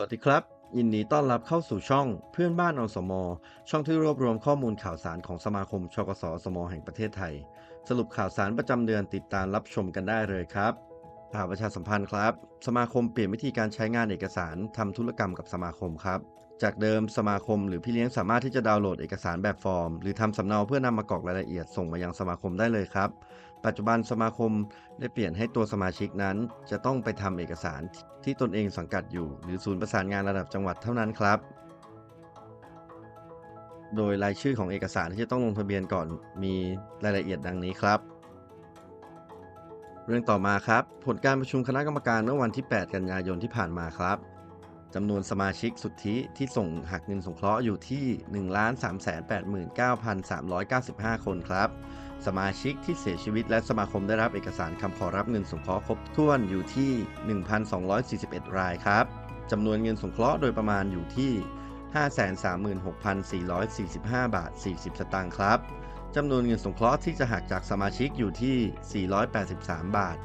สวัสดีครับ ยินดีต้อนรับเข้าสู่ช่องเพื่อนบ้านอสม ช่องที่รวบรวมข้อมูลข่าวสารของสมาคมชกสสม แห่งประเทศไทย สรุปข่าวสารประจำเดือนติดตามรับชมกันได้เลยครับ ข่าวประชาสัมพันธ์ครับ สมาคมเปลี่ยนวิธีการใช้งานเอกสารทำธุรกรรมกับสมาคมครับ จากเดิมสมาคมหรือพี่เลี้ยงสามารถที่จะดาวน์โหลดเอกสารแบบฟอร์ม หรือทำสำเนาเพื่อนำมากรอกรายละเอียดส่งมายังสมาคมได้เลยครับ ปัจจุบันสมาคมได้เปลี่ยนให้ตัวสมาชิกนั้น จะต้องไปทำเอกสารที่ตนเองสังกัดอยู่ หรือศูนย์ประสานงานระดับจังหวัดเท่านั้นครับโดยรายชื่อของเอกสารที่จะต้องลงทะเบียนก่อนมีรายละเอียดดังนี้ครับ เรื่องต่อมาครับ ผลการประชุมคณะกรรมการเมื่อวันที่ 8 กันยายนที่ผ่านมาครับจำนวนสมาชิกสุทธิที่ส่งหักเงินสงเคราะห์อยู่ที่ 1,389,395 คนครับ สมาชิกที่เสียชีวิตและสมาคมได้รับเอกสารคำขอรับเงินสงเคราะห์ครบถ้วนอยู่ที่ 1,241 รายครับจำนวนเงินสงเคราะห์โดยประมาณอยู่ที่ 536,445 บาท 40 สตางค์ครับ จำนวนเงินสงเคราะห์ที่จะหักจากสมาชิกอยู่ที่ 483 บาท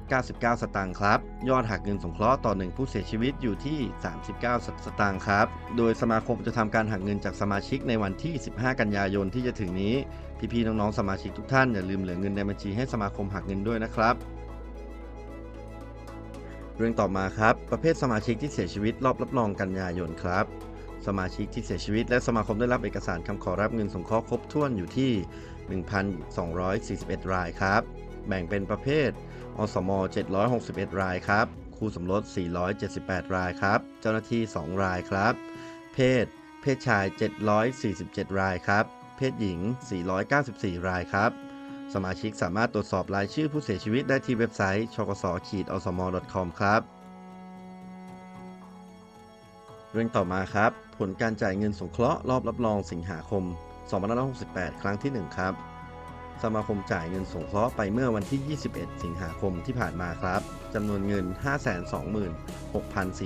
99 สตางค์ครับ ยอดหักเงินสงเคราะห์ต่อหนึ่งผู้เสียชีวิตอยู่ที่ 39 สตางค์ครับ โดยสมาคมจะทำการหักเงินจากสมาชิกในวันที่ 15 กันยายนที่จะถึงนี้ พี่ๆ น้องๆ สมาชิกทุกท่านอย่าลืมเหลือเงินในบัญชีให้สมาคมหักเงินด้วยนะครับ เรื่องต่อมาครับ ประเภทสมาชิกที่เสียชีวิตรอบรับรองกันยายนครับ สมาชิกที่เสียชีวิต และสมาคมได้รับเอกสารคำขอรับเงินสงเคราะห์ครบถ้วนอยู่ที่ 1,241 รายครับ แบ่งเป็นประเภท อสม 761 รายครับครูสมรส 478 รายครับ เจ้าหน้าที่ 2 รายครับ เพศ เพศชาย 747 รายครับ เพศหญิง 494 รายครับสมาชิกสามารถตรวจสอบรายชื่อผู้เสียชีวิตได้ที่เว็บไซต์ชกสขีดอสม .com ครับ เรื่องต่อมาครับ ผลการจ่ายเงินสงเคราะห์รอบรับรองสิงหาคม 2568 ครั้งที่ 1 ครับ สมาคมจ่ายเงินสงเคราะห์ไปเมื่อวันที่ 21 สิงหาคมที่ผ่านมาครับจำนวนเงิน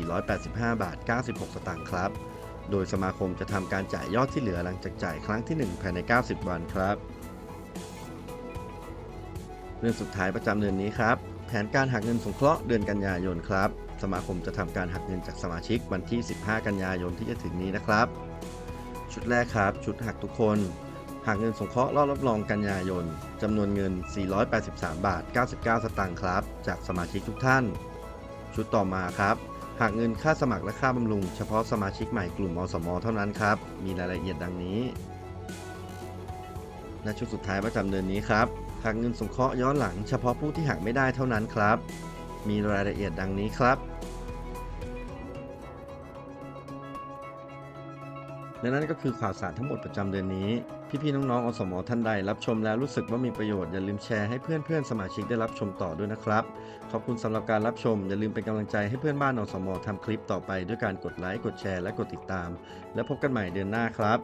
526,485 บาท 96 สตางค์ครับ โดยสมาคมจะทำการจ่ายยอดที่เหลือหลังจากจ่ายครั้งที่ 1 ภายใน 90 วันครับ เรื่องสุดท้ายประจำเดือนนี้ครับ แผนการหักเงินสงเคราะห์เดือนกันยายนครับ สมาคมจะทำการหักเงินจากสมาชิกวันที่ 15 กันยายนที่จะถึงนี้นะครับ ชุดแรกครับ ชุดหักทุกคนหักเงินสงเคราะห์รอบรับรองกันยายนจำนวนเงิน 483 บาท 99 สตางค์ครับ จากสมาชิกทุกท่าน ชุดต่อมาครับหักเงินค่าสมัครและค่าบำรุง เฉพาะสมาชิกใหม่กลุ่มอสมเท่านั้นครับ มีรายละเอียดดังนี้ และชุดสุดท้ายประจำเดือนนี้ครับหักเงินสงเคราะห์ย้อนหลังเฉพาะผู้ที่หักไม่ได้เท่านั้นครับ มีรายละเอียดดังนี้ครับและนั่นก็คือข่าวสารทั้งหมดประจำเดือนนี้ พี่ๆน้องๆอสมอท่านใด รับชมแล้วรู้สึกว่ามีประโยชน์อย่าลืมแชร์ให้เพื่อนๆสมาชิกได้รับชมต่อด้วยนะครับ ขอบคุณสำหรับการรับชม อย่าลืมเป็นกำลังใจให้เพื่อนบ้านอสมอทำคลิปต่อไปด้วยการกดไลค์กดแชร์และกดติดตาม แล้วพบกันใหม่เดือนหน้าครับ